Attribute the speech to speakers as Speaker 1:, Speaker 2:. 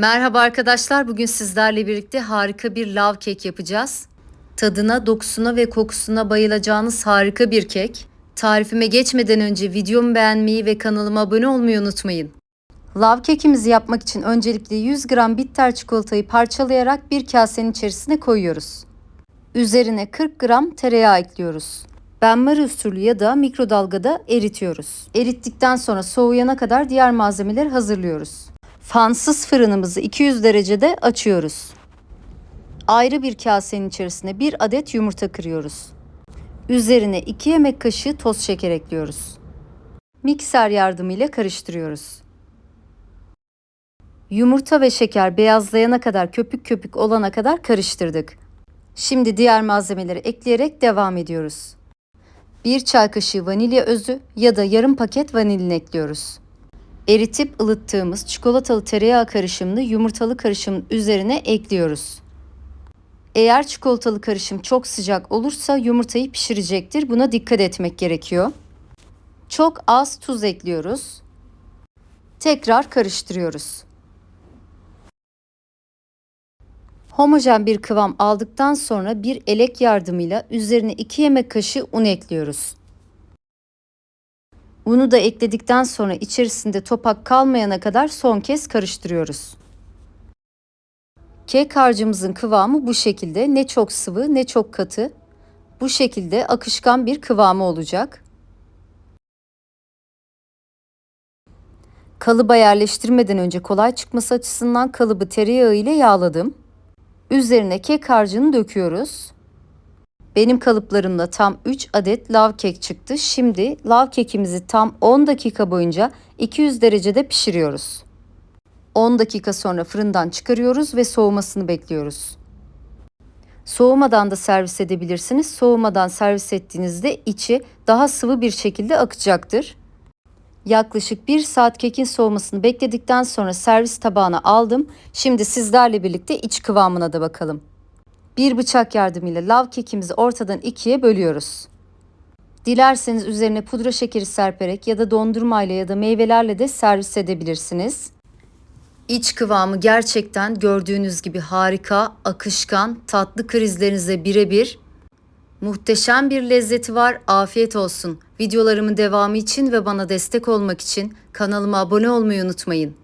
Speaker 1: Merhaba arkadaşlar. Bugün sizlerle birlikte harika bir lav kek yapacağız. Tadına, dokusuna ve kokusuna bayılacağınız harika bir kek. Tarifime geçmeden önce videomu beğenmeyi ve kanalıma abone olmayı unutmayın. Lav kekimizi yapmak için öncelikle 100 gram bitter çikolatayı parçalayarak bir kasenin içerisine koyuyoruz. Üzerine 40 gram tereyağı ekliyoruz. Benmari usulü ya da mikrodalgada eritiyoruz. Erittikten sonra soğuyana kadar diğer malzemeleri hazırlıyoruz. Fansız fırınımızı 200 derecede açıyoruz. Ayrı bir kasenin içerisine bir adet yumurta kırıyoruz. Üzerine 2 yemek kaşığı toz şeker ekliyoruz. Mikser yardımıyla karıştırıyoruz. Yumurta ve şeker beyazlayana kadar köpük köpük olana kadar karıştırdık. Şimdi diğer malzemeleri ekleyerek devam ediyoruz. 1 çay kaşığı vanilya özü ya da yarım paket vanilin ekliyoruz. Eritip ılıttığımız çikolatalı tereyağı karışımını yumurtalı karışımın üzerine ekliyoruz. Eğer çikolatalı karışım çok sıcak olursa yumurtayı pişirecektir. Buna dikkat etmek gerekiyor. Çok az tuz ekliyoruz. Tekrar karıştırıyoruz. Homojen bir kıvam aldıktan sonra bir elek yardımıyla üzerine 2 yemek kaşığı un ekliyoruz. Unu da ekledikten sonra içerisinde topak kalmayana kadar son kez karıştırıyoruz. Kek harcımızın kıvamı bu şekilde. Ne çok sıvı ne çok katı. Bu şekilde akışkan bir kıvamı olacak. Kalıba yerleştirmeden önce kolay çıkması açısından kalıbı tereyağı ile yağladım. Üzerine kek harcını döküyoruz. Benim kalıplarımda tam 3 adet lav kek çıktı. Şimdi lav kekimizi tam 10 dakika boyunca 200 derecede pişiriyoruz. 10 dakika sonra fırından çıkarıyoruz ve soğumasını bekliyoruz. Soğumadan da servis edebilirsiniz. Soğumadan servis ettiğinizde içi daha sıvı bir şekilde akacaktır. Yaklaşık 1 saat kekin soğumasını bekledikten sonra servis tabağına aldım. Şimdi sizlerle birlikte iç kıvamına da bakalım. Bir bıçak yardımıyla lav kekimizi ortadan ikiye bölüyoruz. Dilerseniz üzerine pudra şekeri serperek ya da dondurmayla ya da meyvelerle de servis edebilirsiniz. İç kıvamı gerçekten gördüğünüz gibi harika, akışkan, tatlı krizlerinize birebir. Muhteşem bir lezzeti var. Afiyet olsun. Videolarımın devamı için ve bana destek olmak için kanalıma abone olmayı unutmayın.